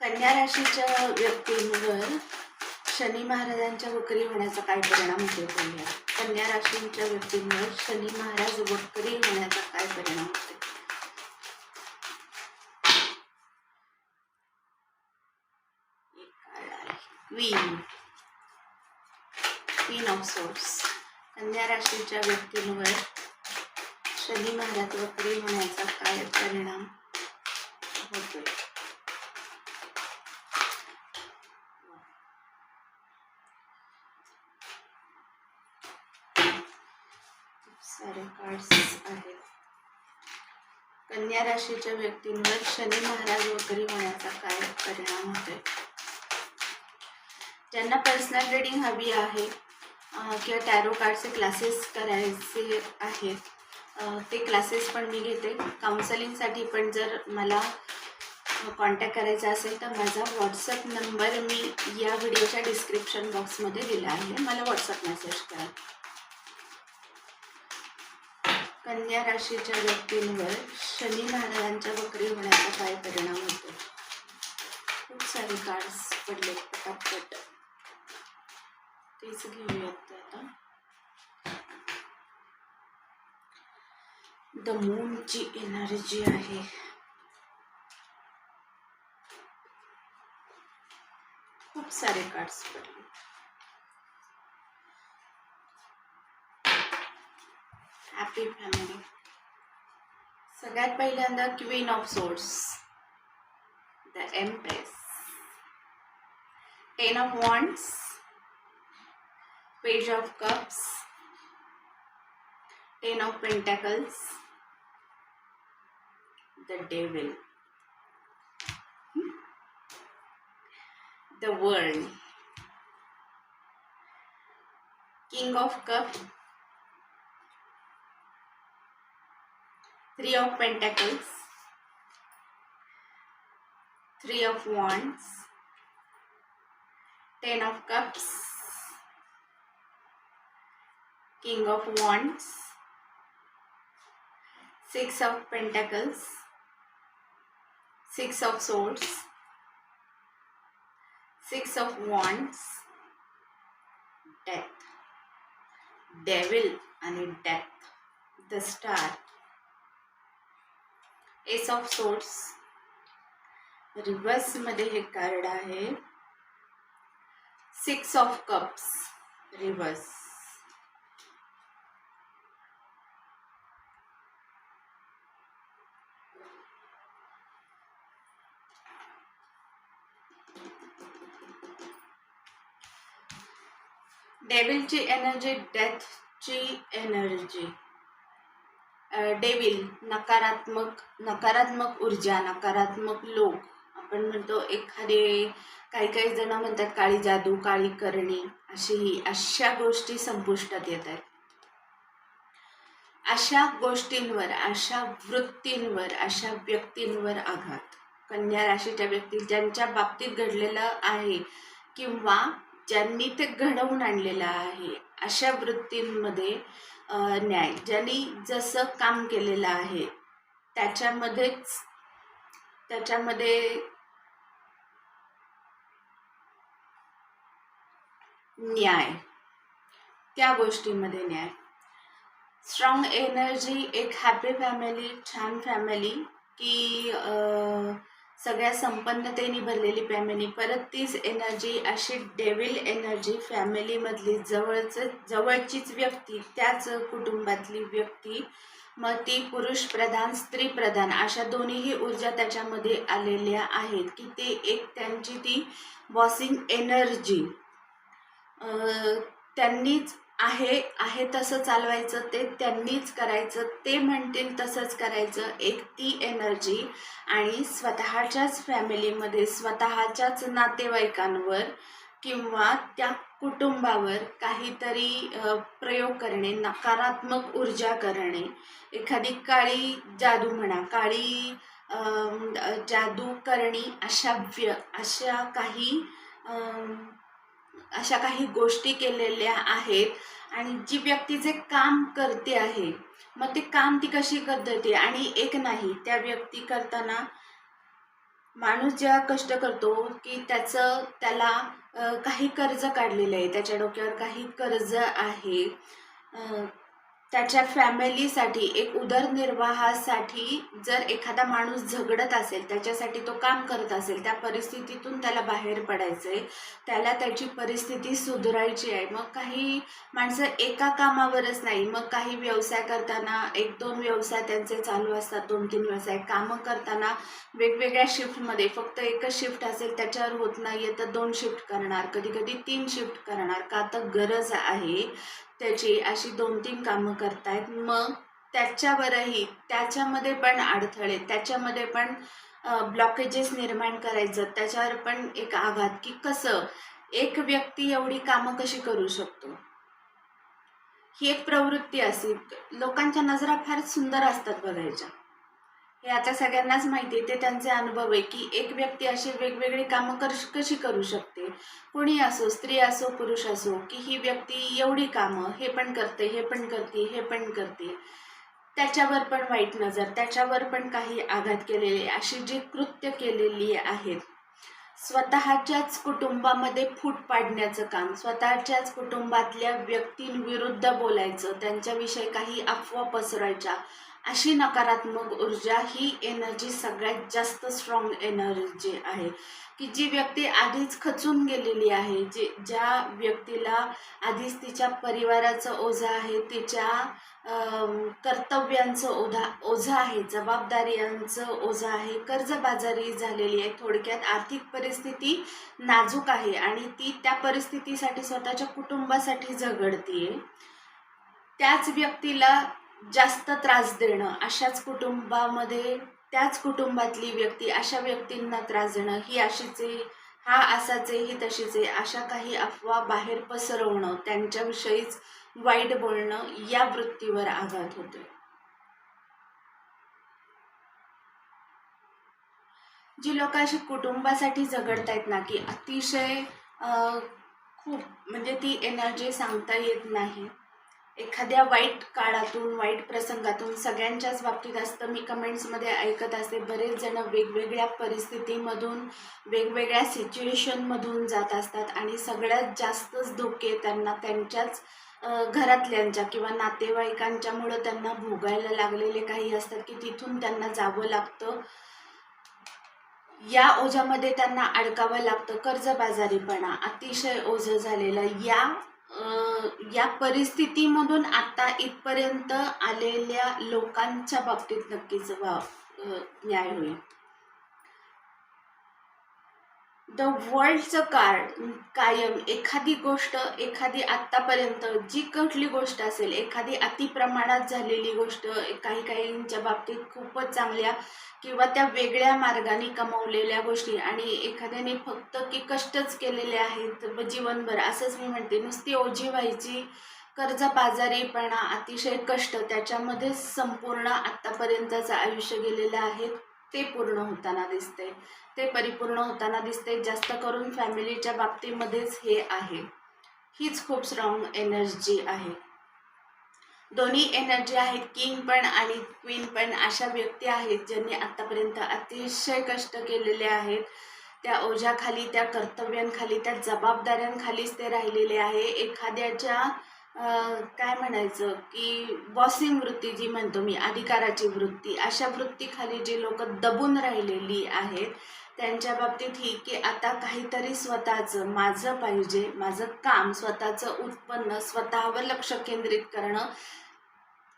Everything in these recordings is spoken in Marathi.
कन्या राशीच्या व्यक्तींवर शनी महाराजांच्या वक्री होण्याचा काय परिणाम होतो कन्या कन्या राशींच्या व्यक्तींवर शनी महाराज वक्री होण्याचा काय परिणाम होतो क्वीन क्वीन ऑफ सोर्स. कन्या राशीच्या व्यक्तींवर शनी महाराज वक्री होण्याचा काय या राशीच्या व्यक्तींवर शनी महाराज वगैरे होण्याचा काय परिणाम होतोय? ज्यांना पर्सनल रीडिंग हवी आहे किंवा टॅरो कार्डचे क्लासेस करायचे आहेत ते क्लासेस पण मी घेते. काउन्सलिंगसाठी पण जर मला कॉन्टॅक्ट करायचा असेल तर माझा व्हॉट्सअप नंबर मी या व्हिडिओच्या डिस्क्रिप्शन बॉक्समध्ये दिला आहे. मला व्हॉट्सअप मेसेज करा. कन्या राशीच्या व्यक्तींवर शनी महाराजांच्या बकरी होण्याचा काय परिणाम होतो? खूप सारे कार्ड्स पडले पटापट तेच घेऊयात आता. द मूनची एनर्जी आहे. खूप सारे कार्ड्स पडले हॅपी फॅमिली सगळ्यात पहिल्यांदा queen of swords the empress ten of wands page of cups ten of pentacles the devil the world king of cup three of pentacles. Three of wands. Ten of cups. King of wands. Six of pentacles. Six of swords. Six of wands. Death. Devil. आणि death. The star ace of swords रिव्हर्समध्ये हे कार्ड आहे. सिक्स ऑफ़ कप्स रिव्हर्स डेव्हिलची एनर्जी डेथची एनर्जी डेविल नकारात्मक नकारात्मक ऊर्जा नकारात्मक लोक. आपण म्हणतो एखादे काही काही जण म्हणतात काळी जादू काळी करणी. अशी अशा गोष्टी संपुष्टात येतात. अशा गोष्टींवर अशा वृत्तींवर अशा व्यक्तींवर आघात. कन्या राशीच्या व्यक्ती ज्यांच्या बाबतीत घडलेलं आहे किंवा ज्यांनी ते घडवून आणलेलं आहे अशा वृत्तींमध्ये न्याय. ज्यांनी जसं काम केलेलं आहे त्याच्यामध्येच त्याच्यामध्ये न्याय. त्या गोष्टीमध्ये न्याय. स्ट्रॉंग एनर्जी एक हॅपी फॅमिली छान फॅमिली की सगळ्या संपन्नतेने भरलेली फॅमिली परत तीच एनर्जी अशी डेविल एनर्जी फॅमिलीमधली जवळच जवळचीच व्यक्ती त्याच कुटुंबातली व्यक्ती मग ती पुरुष प्रधान स्त्री प्रधान अशा दोन्हीही ऊर्जा त्याच्यामध्ये आलेल्या आहेत की ते एक त्यांची ती बॉसिंग एनर्जी त्यांनीच आहे आहे तसं चालवायचं ते त्यांनीच करायचं ते म्हणतील तसंच करायचं एक ती एनर्जी आणि स्वतःच्याच फॅमिलीमध्ये स्वतःच्याच नातेवाईकांवर किंवा त्या कुटुंबावर काहीतरी प्रयोग करणे नकारात्मक ऊर्जा करणे. एखादी काळी जादू म्हणा काळी जादू करणी अशा व्य अशा काही अशा काही गोष्टी केलेल्या आहेत. आणि जी व्यक्ती जे काम करते आहे मग ते काम ती कशी करते? आणि एक नाही त्या व्यक्ती करताना माणूस जेव्हा कष्ट करतो की त्याचं त्याला काही कर्ज काढलेलं आहे त्याच्या डोक्यावर काही कर्ज आहे. त्याच्या फॅमिलीसाठी एक उदरनिर्वाहासाठी जर एखादा माणूस झगडत असेल त्याच्यासाठी तो काम करत असेल त्या परिस्थितीतून त्याला बाहेर पडायचं आहे त्याला त्याची परिस्थिती सुधारायची आहे. मग काही माणसं एका कामावरच नाही. मग काही व्यवसाय करताना एक दोन व्यवसाय त्यांचे चालू असतात दोन तीन व्यवसाय. कामं करताना वेगवेगळ्या शिफ्टमध्ये फक्त एकच शिफ्ट असेल त्याच्यावर होत नाही आहे तर दोन शिफ्ट करणार. कधी कधी तीन शिफ्ट करणार. का तर गरज आहे. त्याची अशी दोन तीन कामं करतायत. मग त्याच्यावरही त्याच्यामध्ये पण अडथळे त्याच्यामध्ये पण ब्लॉकेजेस निर्माण करायचं त्याच्यावर पण एक आघात. की कसं? एक व्यक्ती एवढी कामं कशी करू शकतो? ही एक प्रवृत्ती असेल. लोकांच्या नजरा फार सुंदर असतात बघायच्या. हे आता सगळ्यांनाच माहिती आहे. ते त्यांचे अनुभव आहे की एक व्यक्ती अशी वेगवेगळी कामं कर कशी करू शकते? कोणी असो स्त्री असो पुरुष असो की ही व्यक्ती एवढी कामं हे पण करते हे पण करते हे पण करते. त्याच्यावर पण वाईट नजर त्याच्यावर पण काही आघात केलेले अशी जी कृत्य केलेली आहेत. स्वतःच्याच कुटुंबामध्ये फूट पाडण्याचं काम स्वतःच्याच कुटुंबातल्या व्यक्तींविरुद्ध बोलायचं त्यांच्याविषयी काही अफवा पसरायच्या अशी नकारात्मक ऊर्जा ही एनर्जी सगळ्यात जास्त स्ट्रॉंग एनर्जी आहे. की जी व्यक्ती आधीच खचून गेलेली आहे जे ज्या व्यक्तीला आधीच तिच्या परिवाराचं ओझं आहे तिच्या कर्तव्यांचं ओझा ओझं आहे जबाबदाऱ्यांचं ओझं आहे कर्जबाजारी झालेली आहे थोडक्यात आर्थिक परिस्थिती नाजूक आहे आणि ती त्या परिस्थितीसाठी स्वतःच्या कुटुंबासाठी झगडतीये. त्याच व्यक्तीला जास्त त्रास देणं अशाच कुटुंबामध्ये त्याच कुटुंबातली व्यक्ती अशा व्यक्तींना त्रास देणं ही अशीचे हा असाचे ही तशीचे अशा काही अफवा बाहेर पसरवणं त्यांच्याविषयीच वाईट बोलणं या वृत्तीवर आघात होते जी लोक अशी कुटुंबासाठी झगडतायत ना की अतिशय खूप म्हणजे ती एनर्जी सांगता येत नाही. एखाद्या वाईट काळातून वाईट प्रसंगातून सगळ्यांच्याच बाबतीत असतं. मी कमेंट्समध्ये ऐकत असते. बरेच जण वेगवेगळ्या परिस्थितीमधून वेगवेगळ्या सिच्युएशनमधून जात असतात आणि सगळ्यात जास्तच धोके त्यांना त्यांच्याच घरातल्यांच्या किंवा नातेवाईकांच्यामुळं त्यांना भोगायला लागलेले काही असतात की तिथून त्यांना जावं लागतं. या ओझ्यामध्ये त्यांना अडकावं लागतं. कर्जबाजारीपणा अतिशय ओझं झालेलं. या या परिस्थितीमधून आता इथपर्यंत आलेल्या लोकांच्या बाबतीत नक्कीच वा न्याय होईल. द वर्ल्डचं कार्ड कायम. एखादी गोष्ट एखादी आत्तापर्यंत जी कुठली गोष्ट असेल एखादी अतिप्रमाणात झालेली गोष्ट काही काहींच्या बाबतीत खूपच चांगल्या किंवा त्या वेगळ्या मार्गाने कमवलेल्या गोष्टी आणि एखाद्याने फक्त की कष्टच केलेले आहेत जीवनभर असंच मी म्हणते. नुसती ओझी व्हायची कर्जबाजारीपणा अतिशय कष्ट त्याच्यामध्ये संपूर्ण आत्तापर्यंतचं आयुष्य गेलेलं आहे. ते पूर्ण होताना दिसते. ते परिपूर्ण होताना दिसते जास्त करून फॅमिलीच्या बाबतीमध्येच हे आहे. हीच खूप स्ट्रॉंग एनर्जी आहे. दोन्ही एनर्जी आहेत किंग पण आणि क्वीन पण अशा व्यक्ती आहेत ज्यांनी आत्तापर्यंत अतिशय कष्ट केलेले आहेत. त्या ओझ्याखाली त्या कर्तव्यांखाली त्या जबाबदाऱ्यांखालीच ते राहिलेले आहे. एखाद्याच्या काय म्हणायचं की बॉसिंग वृत्ती जी म्हणतो मी अधिकाराची वृत्ती अशा वृत्तीखाली जे लोक दबून राहिलेली आहेत त्यांच्या बाबतीत ही की आता काहीतरी स्वतःचं माझं पाहिजे माझं काम स्वतःचं उत्पन्न स्वतःवर लक्ष केंद्रित करणं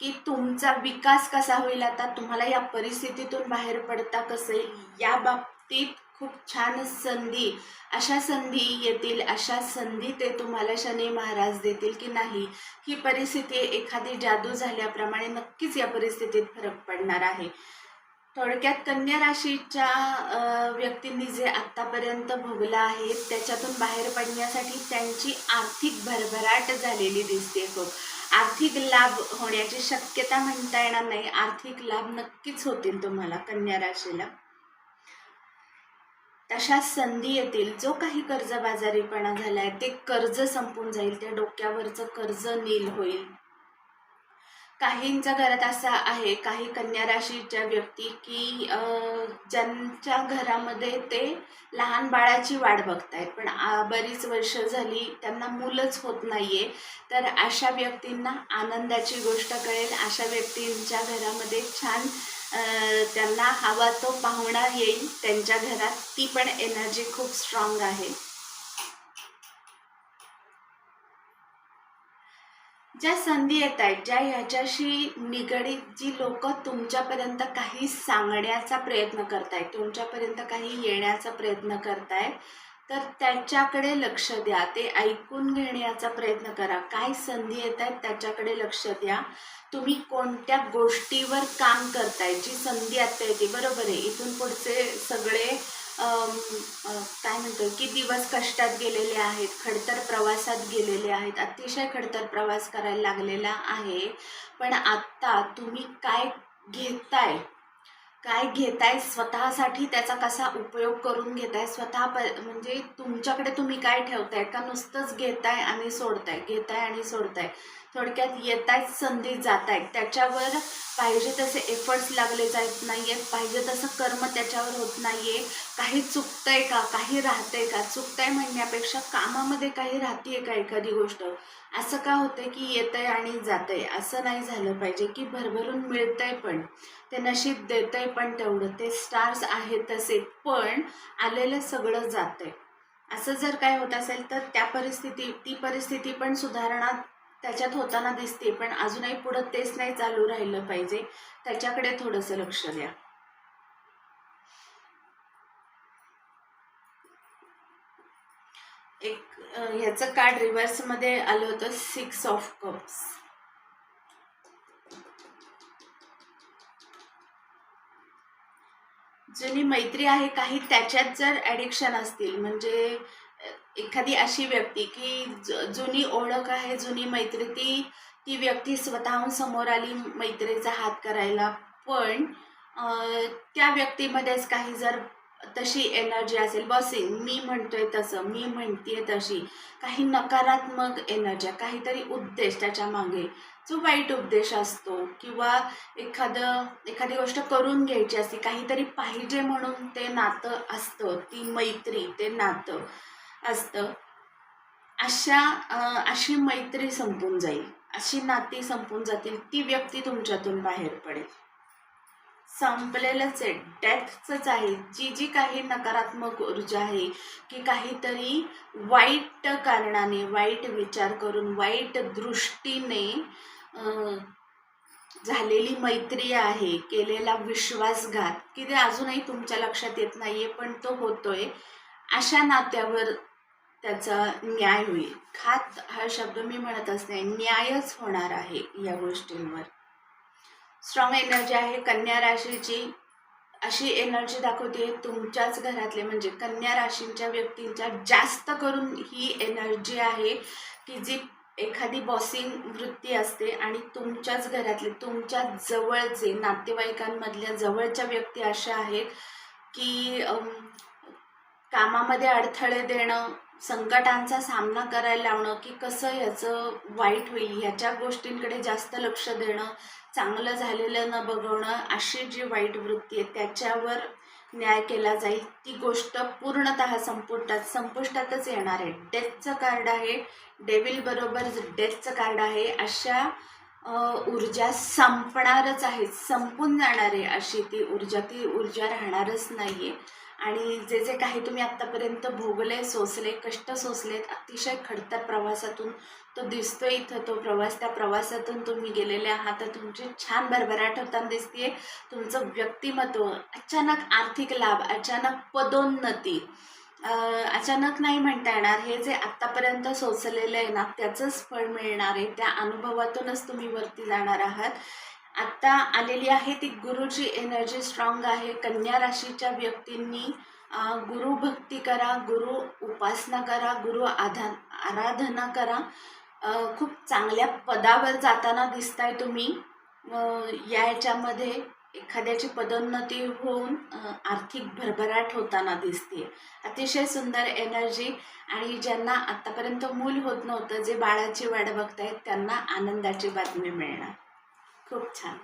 की तुमचा विकास कसा होईल आता तुम्हाला या परिस्थितीतून बाहेर पडता कसं येईल या बाबतीत खूप छान संधी अशा संधी येतील अशा संधी ते तुम्हाला शनी महाराज देतील की नाही ही परिस्थिती एखादी जादू झाल्याप्रमाणे नक्कीच या परिस्थितीत फरक पडणार आहे. थोडक्यात कन्या राशीच्या व्यक्तींनी जे आत्तापर्यंत भोगलं आहे त्याच्यातून बाहेर पडण्यासाठी त्यांची आर्थिक भरभराट झालेली दिसते खूप आर्थिक लाभ होण्याची शक्यता म्हणता येणार नाही. आर्थिक लाभ नक्कीच होतील तुम्हाला कन्या राशीला. तशा संधी येतील. जो काही कर्जबाजारीपणा झालाय ते कर्ज संपून जाईल. त्या डोक्यावरचं कर्ज नील होईल. काहींच्या घरात असं आहे काही कन्या राशीच्या व्यक्ती की ज्यांच्या घरामध्ये ते लहान बाळाची वाट बघतायत. पण बरीच वर्ष झाली त्यांना मुलंच होत नाहीये. तर अशा व्यक्तींना आनंदाची गोष्ट कळेल. अशा व्यक्तींच्या घरामध्ये छान त्यांना हवा तो पाहुणा येईल त्यांच्या घरात ती पण एनर्जी खूप स्ट्रॉंग आहे. ज्या संधी येत आहेत ज्या ह्याच्याशी निगडीत जी लोक तुमच्यापर्यंत काही सांगण्याचा प्रयत्न करतायत तुमच्यापर्यंत काही येण्याचा प्रयत्न करतायत तर त्याच्याकडे लक्ष द्या. ते ऐकून घेण्याचा प्रयत्न करा. काय संधी येत आहेत त्याच्याकडे लक्ष द्या. तुम्ही कोणत्या गोष्टीवर काम करताय? जी संधी आता येते बरोबर आहे. इथून पुढचे सगळे काय म्हणतो की दिवस कष्टात गेलेले आहेत खडतर प्रवासात गेलेले आहेत. अतिशय खडतर प्रवास करायला लागलेला आहे. पण आत्ता तुम्ही काय घेताय? काय घेताय? स्वतःसाठी त्याचा कसा उपयोग करून घेताय? स्वतः प म्हणजे तुमच्याकडे तुम्ही काय ठेवताय? का नुसतंच घेताय आणि सोडताय? घेताय आणि सोडताय? थोडक्यात येतायत संधी जात आहेत त्याच्यावर पाहिजे तसे एफर्ट्स लागले जात नाही आहेत पाहिजे तसं कर्म त्याच्यावर होत नाही आहे काही चुकतंय का? काही राहतंय का? चुकतंय म्हणण्यापेक्षा कामामध्ये काही राहतीये का एखादी गोष्ट? असं का होतंय की येतंय आणि जातंय? असं नाही झालं पाहिजे की भरभरून मिळतंय पण. ते नशीब देतंय पण तेवढं. ते स्टार्स आहेत तसे पण आलेलं सगळं जातंय. असं जर काय होत असेल तर त्या परिस्थिती ती परिस्थिती पण सुधारणा त्याच्यात होताना दिसते पण अजूनही पुढं तेच नाही चालू राहिलं पाहिजे. त्याच्याकडे थोडंसं लक्ष द्या. एक अ, ह्याचं कार्ड रिव्हर्समध्ये आलं होतं सिक्स ऑफ कप्स जुनी मैत्री आहे काही त्याच्यात जर ॲडिक्शन असतील म्हणजे एखादी अशी व्यक्ती की जुनी ओळख आहे जुनी मैत्री ती ती व्यक्ती स्वतःहून समोर आली मैत्रीचा हात करायला. पण त्या व्यक्तीमध्येच काही जर तशी एनर्जी असेल बसिंग मी म्हणतोय तसं मी म्हणतीये तशी काही नकारात्मक एनर्जी काहीतरी उद्देश त्याच्यामागे. जो वाईट उद्देश असतो किंवा एखादं एखादी गोष्ट करून घ्यायची असते काहीतरी पाहिजे म्हणून ते नातं असतं ती मैत्री ते नातं. असतं. अशा अशी मैत्री संपून जाईल. अशी नाती संपून जातील ती व्यक्ती तुमच्यातून बाहेर पडेल. संपलेलंच आहे. डेथचंच आहे. जी जी काही नकारात्मक ऊर्जा आहे की काहीतरी वाईट कारणाने वाईट विचार करून वाईट दृष्टीने झालेली मैत्री आहे केलेला विश्वासघात की ते अजूनही तुमच्या लक्षात येत नाही आहे पण तो होतोय अशा नात्यावर त्याचा न्याय होईल. खात हा शब्द मी म्हणतच नाही न्यायच होणार आहे या गोष्टींवर. स्ट्रॉंग एनर्जी आहे कन्या राशीची अशी एनर्जी दाखवते तुमच्याच घरातले म्हणजे कन्या राशींच्या व्यक्तींच्या जास्त करून ही एनर्जी आहे की जी एखादी बॉसिंग वृत्ती असते आणि तुमच्याच घरातले तुमच्या जवळचे नातेवाईकांमधल्या जवळच्या व्यक्ती अशा आहेत की कामामध्ये अडथळे देणं संकटांचा सामना करायला लावणं की कसं ह्याचं वाईट होईल? ह्याच्या गोष्टींकडे जास्त लक्ष देणं चांगलं झालेलं न बघवणं अशी जी वाईट वृत्ती आहे त्याच्यावर न्याय केला जाईल. ती गोष्ट पूर्णतः संपुष्टात संपुष्टातच येणार आहे. डेथचं कार्ड आहे. डेविल बरोबर डेथचं कार्ड आहे. अशा ऊर्जा संपणारच आहे. संपून जाणार आहे अशी ती ऊर्जा. ती ऊर्जा राहणारच नाही आहे आणि जे जे काही तुम्ही आत्तापर्यंत भोगले सोसले कष्ट सोसलेत अतिशय खडतर प्रवासातून तो दिसतोय इथं तो प्रवास त्या प्रवासातून तुम्ही गेलेले आहात. तर तुमची छान भरभराट होताना दिसतीये. तुमचं व्यक्तिमत्व अचानक आर्थिक लाभ अचानक पदोन्नती अचानक नाही म्हणता येणार. हे जे आत्तापर्यंत सोचलेलं आहे ना त्याचंच फळ मिळणार आहे. त्या अनुभवातूनच तुम्ही वरती जाणार आहात. आत्ता आलेली आहे ती गुरुची एनर्जी स्ट्रॉंग आहे. कन्या राशीच्या व्यक्तींनी गुरु भक्ती करा गुरु उपासना करा गुरु आधा आराधना करा. खूप चांगल्या पदावर जाताना दिसताय तुम्ही. या याच्यामध्ये एखाद्याची पदोन्नती होऊन आर्थिक भरभराट होताना दिसते अतिशय सुंदर एनर्जी आणि ज्यांना आत्तापर्यंत मूल होत नव्हतं जे बाळाची वाट बघतायत त्यांना आनंदाची बातमी मिळणार. खूप छान